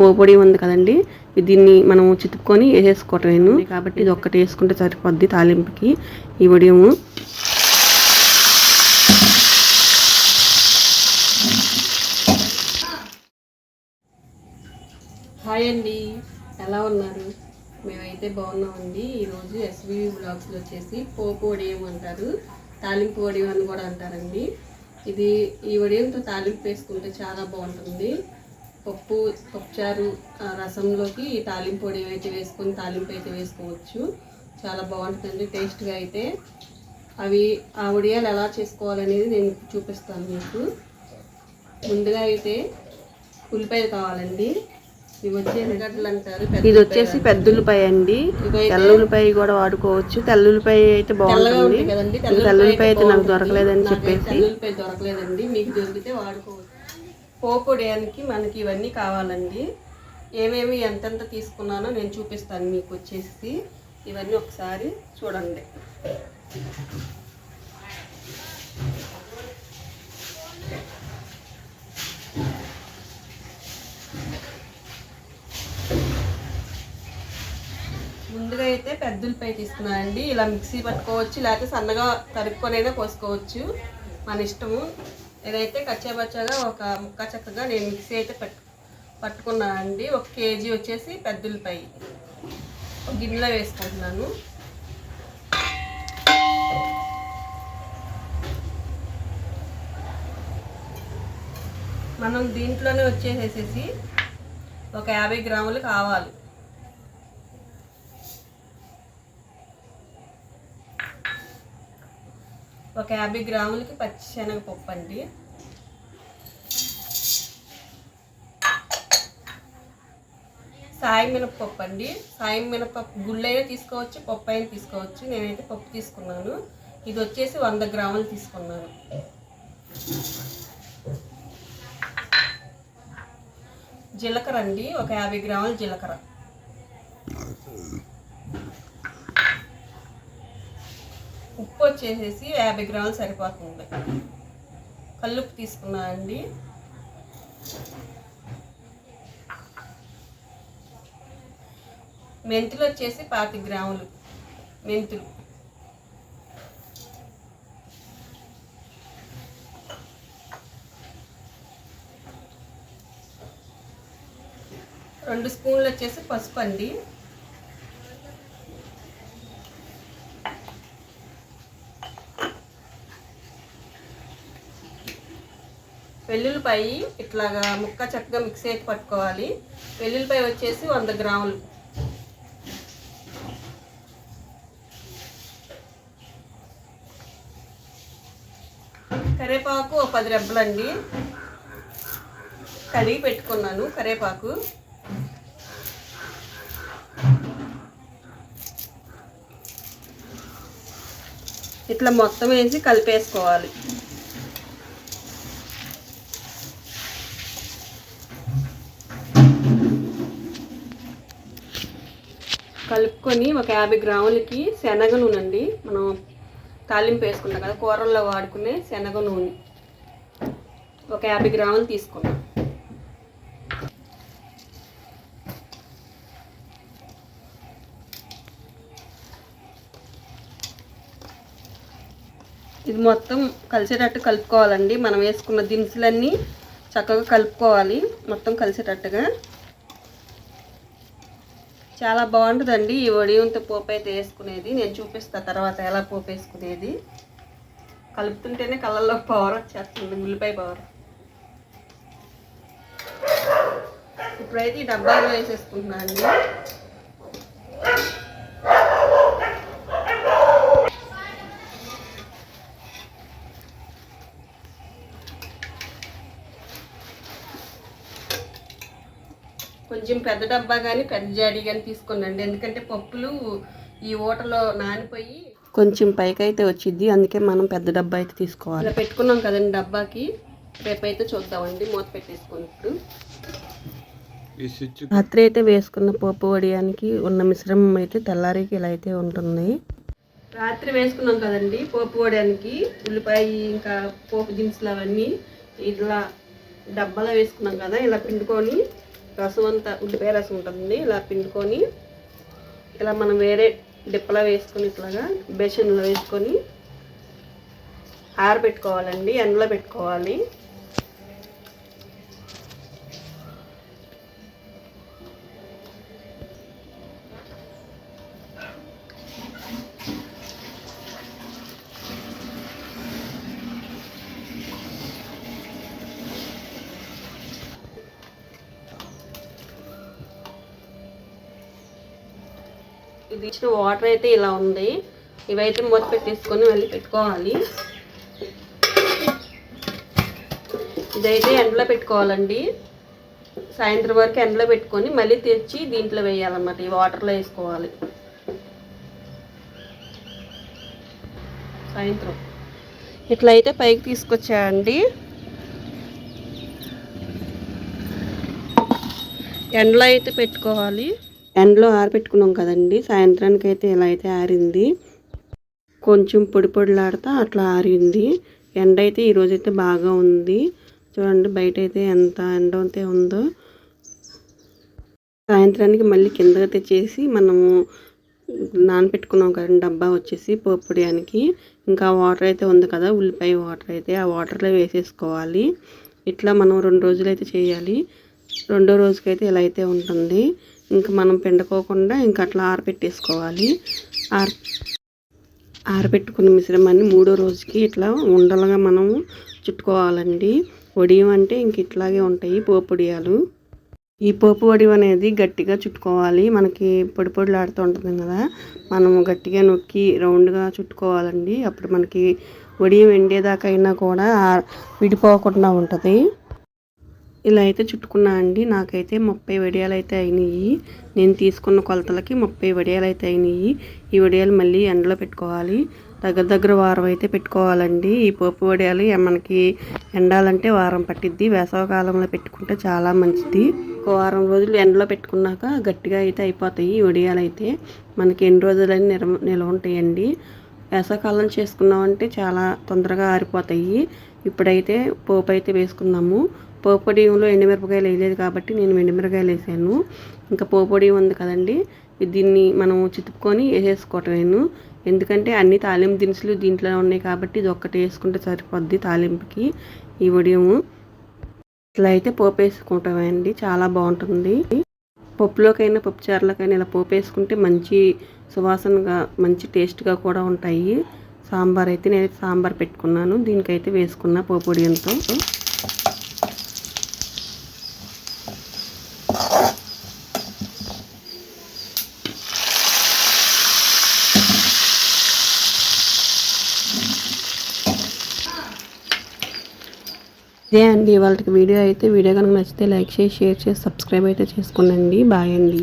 పోపొడి ఉంది కదండి. దీన్ని మనం చితుక్కొని వేసేసుకోవటం కాబట్టి ఇది ఒక్కటి వేసుకుంటే సరిపోద్ది తాలింపుకి. ఈ వడియము. హాయ్ అండి. ఎలా ఉన్నారు? మేమైతే బాగున్నామండి. ఈరోజు ఎస్బీ బ్లాగ్స్లో వచ్చేసి పోపు వడియం అంటారు. తాలింపు వడియం అని కూడా అంటారండి. ఇది ఈ వడియంతో తాలింపు వేసుకుంటే చాలా బాగుంటుంది. పప్పు పప్పుచారు ఆ, రసంలోకి తాలింపు వడియం అయితే వేసుకొని తాలింపు అయితే వేసుకోవచ్చు. చాలా బాగుంటుందండి టేస్ట్గా అయితే. అవి ఆ వడియాలు ఎలా చేసుకోవాలనేది నేను చూపిస్తాను మీకు. ముందుగా అయితే ఉల్లిపాయలు కావాలండి. ఇవి వచ్చి ఎర్రగడ్డలు అంటారు ఇది వచ్చేసి పెద్ద ఉల్లిపాయ అండి. తెల్ల ఉల్లిపాయ కూడా వాడుకోవచ్చు. తెల్ల ఉల్లిపాయ అయితే బాగుంటుంది. తెల్ల ఉల్లిపాయ అయితే నాకు దొరకలేదని చెప్పేసి. తెల్లుల్లిపాయ దొరకలేదండి. మీకు దొరికితే వాడుకోవచ్చు. పోపొడేయడానికి మనకి ఇవన్నీ కావాలండి. ఏమేమి ఎంతెంత తీసుకున్నానో నేను చూపిస్తాను మీకు వచ్చేసి. ఇవన్నీ ఒకసారి చూడండి. ముందుగా అయితే పెద్ద ఉల్లిపాయ తీసుకున్నానండి ఇలా మిక్సీ పట్టుకోవచ్చు లేకపోతే సన్నగా తరుక్కొనైనా కోసుకోవచ్చు మన ఇష్టము. ఇదైతే కచ్చాబచ్చాగా ఒక ముక్క చక్కగా నేను మిక్సీ అయితే పట్టు పట్టుకున్నానండి. ఒక కేజీ వచ్చేసి పెద్ద ఉల్లిపాయ ఒక గిన్నెలో వేసుకుంటున్నాను. మనం దీంట్లోనే వచ్చేసేసి ఒక యాభై గ్రాములు కావాలి ఒక యాభై గ్రాములకి పచ్చిశనగపప్పు అండి. సాయి మినపప్పు అండి. సాయి మినపప్పు గుళ్ళైనా తీసుకోవచ్చు పప్పు అయినా తీసుకోవచ్చు. నేనైతే పప్పు తీసుకున్నాను. ఇది వచ్చేసి వంద గ్రాములు తీసుకున్నాను. జీలకర్ర అండి. ఒక యాభై గ్రాముల జీలకర్ర. ఉప్పు వచ్చేసేసి యాభై గ్రాములు సరిపోతుంది. కల్లుప్పు తీసుకున్నా అండి. మెంతులు వచ్చేసి పాతి గ్రాములు. మెంతులు. రెండు స్పూన్లు వచ్చేసి పసుపు అండి. వెల్లుల్లిపాయ ఇట్లాగా ముక్క చక్కగా మిక్స్ అయ్యి పట్టుకోవాలి. వెల్లుల్లిపాయ వచ్చేసి వంద గ్రాములు. కరేపాకు ఒక పది రెబ్బలండి. కడిగి పెట్టుకున్నాను కరేపాకు. ఇట్లా మొత్తం వేసి కలిపేసుకోవాలి. కలుపుకొని ఒక యాభై గ్రాములకి శనగ నూనె అండి మనం తాలింపు వేసుకుంటాం కదా కూరల్లో వాడుకునే శనగ నూనె. ఒక యాభై గ్రాములు తీసుకున్నాం ఇది మొత్తం కలిసేటట్టు కలుపుకోవాలండి. మనం వేసుకున్న దినుసులన్నీ చక్కగా కలుపుకోవాలి. మొత్తం కలిసేటట్టుగా. చాలా బాగుంటుందండి. ఈ వడియంతో పోపు అయితే వేసుకునేది. నేను చూపిస్తా తర్వాత ఎలా పోపు వేసుకునేది కలుపుతుంటేనే కళ్ళల్లో పవర్ వచ్చేస్తుంది ఉల్లిపాయ పవర్ ఇప్పుడైతే ఈ డబ్బాలో వేసేసుకుంటున్నాను అండి కొంచెం పెద్ద డబ్బా కానీ పెద్ద జాడీ కానీ తీసుకోండి ఎందుకంటే పప్పులు ఈ ఊటలో నానిపోయి కొంచెం పైకి అయితే వచ్చింది అందుకే మనం పెద్ద డబ్బా అయితే తీసుకోవాలి. ఇలా పెట్టుకున్నాం కదండి డబ్బాకి. రేపైతే చూద్దామండి. మూత పెట్టేసుకొని ఇప్పుడు. ఈ స్విచ్ రాత్రి అయితే వేసుకున్న పోపు వడియానికి ఉన్న మిశ్రమం అయితే తెల్లారికి ఇలా అయితే ఉంటుంది. రాత్రి వేసుకున్నాం కదండి పోపు వేయడానికి ఉల్లిపాయ ఇంకా పోపు దినుసులు అవన్నీ ఇట్లా డబ్బాలో వేసుకున్నాం కదా ఇలా పిండుకొని రసం అంతా ఉల్లిపాయ రసం ఉంటుంది ఇలా పిండుకొని ఇలా మనం వేరే డిప్పలో వేసుకొని ఇట్లాగా బేసన్లో వేసుకొని ఆరబెట్టుకోవాలండి ఎండలో పెట్టుకోవాలి. ఇది ఇచ్చిన వాటర్ అయితే ఇలా ఉంది. ఇవైతే మూత పెట్టేసుకొని మళ్ళీ పెట్టుకోవాలి. ఇదైతే ఎండలో పెట్టుకోవాలండి. సాయంత్రం వరకు ఎండలో పెట్టుకొని మళ్ళీ తెచ్చి దీంట్లో వేయాలన్నమాట. ఈ వాటర్లో వేసుకోవాలి. సాయంత్రం. ఇట్లా అయితే పైకి తీసుకొచ్చాయండి. ఎండలో అయితే పెట్టుకోవాలి. ఎండలో ఆరబెట్టుకున్నాం కదండి. సాయంత్రానికి అయితే ఇలా అయితే ఆరింది. కొంచెం పొడి పొడిలాడుతా అట్లా ఆరింది. ఎండ అయితే ఈరోజు అయితే బాగా ఉంది. చూడండి బయట అయితే ఎంత ఎండ అయితే ఉందో. సాయంత్రానికి మళ్ళీ కిందగా తెచ్చేసి మనము నానబెట్టుకున్నాం కదండి. డబ్బా వచ్చేసి పోపుడియానికి ఇంకా వాటర్ అయితే ఉంది కదా ఉల్లిపాయ వాటర్ అయితే. ఆ వాటర్లో వేసేసుకోవాలి. ఇట్లా మనం రెండు రోజులు అయితే చేయాలి. రెండో రోజుకైతే ఇలా అయితే ఉంటుంది. ఇంకా మనం పిండుకోకుండా ఇంకా అట్లా ఆరబెట్టేసుకోవాలి ఆర ఆరబెట్టుకున్న మిశ్రమాన్ని మూడో రోజుకి ఇట్లా ఉండలుగా మనం చుట్టుకోవాలండి. వడియం అంటే ఇంక ఇట్లాగే ఉంటాయి పోపుడియాలు ఈ పోపు వడియం అనేది గట్టిగా చుట్టుకోవాలి. మనకి పొడి పొడిలాడుతూ ఉంటుంది కదా మనం గట్టిగా నొక్కి రౌండ్గా చుట్టుకోవాలండి. అప్పుడు మనకి వడియం ఎండేదాకైనా కూడా విడిపోకుండా ఉంటుంది. ఇలా అయితే చుట్టుకున్నా అండి. నాకైతే ముప్పై వడియాలు అయితే అయినాయి నేను తీసుకున్న కొలతలకి ముప్పై వడియాలు అయితే అయినాయి ఈ వడియాలు మళ్ళీ ఎండలో పెట్టుకోవాలి. దగ్గర దగ్గర వారం అయితే పెట్టుకోవాలండి. ఈ పోపు వడియాలు మనకి ఎండాలంటే వారం పట్టిద్ది. వేసవకాలంలో పెట్టుకుంటే చాలా మంచిది. ఒక వారం రోజులు ఎండలో పెట్టుకున్నాక గట్టిగా అయితే అయిపోతాయి ఈ వడియాలు అయితే. మనకి ఎన్ని రోజులని నిల్వ నిల్వ ఉంటాయండి. వేసవకాలం చేసుకున్నామంటే చాలా తొందరగా ఆరిపోతాయి. ఇప్పుడైతే పోపు అయితే వేసుకున్నాము పోపొడియంలో ఎండుమిరపకాయలు వేయలేదు కాబట్టి నేను ఎండుమిరపకాయలు వేసాను. ఇంకా పోపొడి ఉంది కదండి దీన్ని మనం చితుక్కొని వేసేసుకోవటమేను. ఎందుకంటే అన్ని తాలింపు దినుసులు దీంట్లో ఉన్నాయి కాబట్టి ఇది ఒక్కటి వేసుకుంటే సరిపోద్ది తాలింపుకి ఈ వడియము ఇట్లా అయితే పోపు వేసుకుంటామే అండి చాలా బాగుంటుంది. పప్పులోకైనా పప్పు చారులకైనా ఇలా పోపు వేసుకుంటే మంచి సువాసనగా మంచి టేస్ట్గా కూడా ఉంటాయి. సాంబార్ అయితే నేను సాంబార్ పెట్టుకున్నాను దీనికైతే వేసుకున్న పోపొడియంతో ఇదే అండి. వాళ్ళకి వీడియో అయితే వీడియో కనుక నచ్చితే లైక్ చేసి షేర్ చేసి సబ్స్క్రైబ్ అయితే చేసుకోనండి బాయ్ అండి.